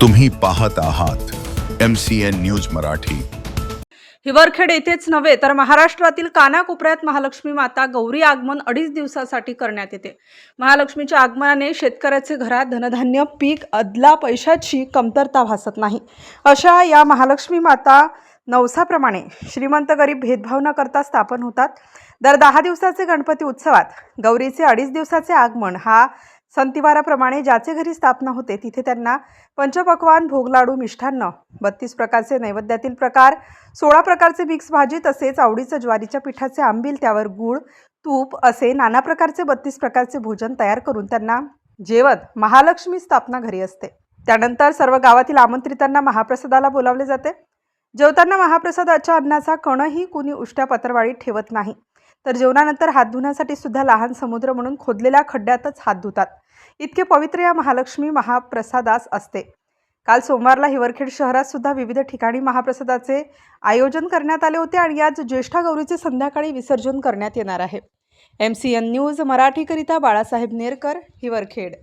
तुम्ही पाहत आहात M C N news Marathi. Hiwarkhed येथेच नव्हे तर महाराष्ट्रातील कानाकोपऱ्यात महालक्ष्मी माता गौरी आगमन अडीच दिवसासाठी करण्यात येते. महालक्ष्मीच्या आगमनाने शेतकऱ्याचे घरात धनधान्य पीक अदला पैशाची कमतरता भासत नाही. अशा या महालक्ष्मी माता नवसाप्रमाणे श्रीमंत गरीब भेदभाव न करता स्थापन होतात. दर दहा दिवसाचे गणपती उत्सवात गौरीचे अडीच दिवसाचे आगमन हा संतिवाराप्रमाणे ज्याचे घरी स्थापना होते तिथे त्यांना पंचपक्वान भोग लाडू मिष्ठान्न बत्तीस प्रकारचे नैवेद्यातील प्रकार सोळा प्रकारचे मिक्स भाजी तसेच आवडीचं ज्वारीच्या पिठाचे आंबील त्यावर गूळ तूप असे नाना प्रकारचे बत्तीस प्रकारचे भोजन तयार करून त्यांना जेवण महालक्ष्मी स्थापना घरी असते. त्यानंतर सर्व गावातील आमंत्रितांना महाप्रसादाला बोलावले जाते. जेवताना महाप्रसादाच्या अन्नाचा कणही कुणी उष्ट्या पत्रवाळीत ठेवत नाही. तर जेवणानंतर हात धुण्यासाठी सुद्धा लहान समुद्र म्हणून खोदलेल्या खड्ड्यातच हात धुतात. इतके पवित्र या महालक्ष्मी महाप्रसादास असते. काल सोमवारला हिवरखेड शहरात सुद्धा विविध ठिकाणी महाप्रसादाचे आयोजन करण्यात आले होते आणि आज ज्येष्ठा गौरीचे संध्याकाळी विसर्जन करण्यात येणार आहे. एम सी एन न्यूज मराठीकरिता बाळासाहेब नेरकर हिवरखेड.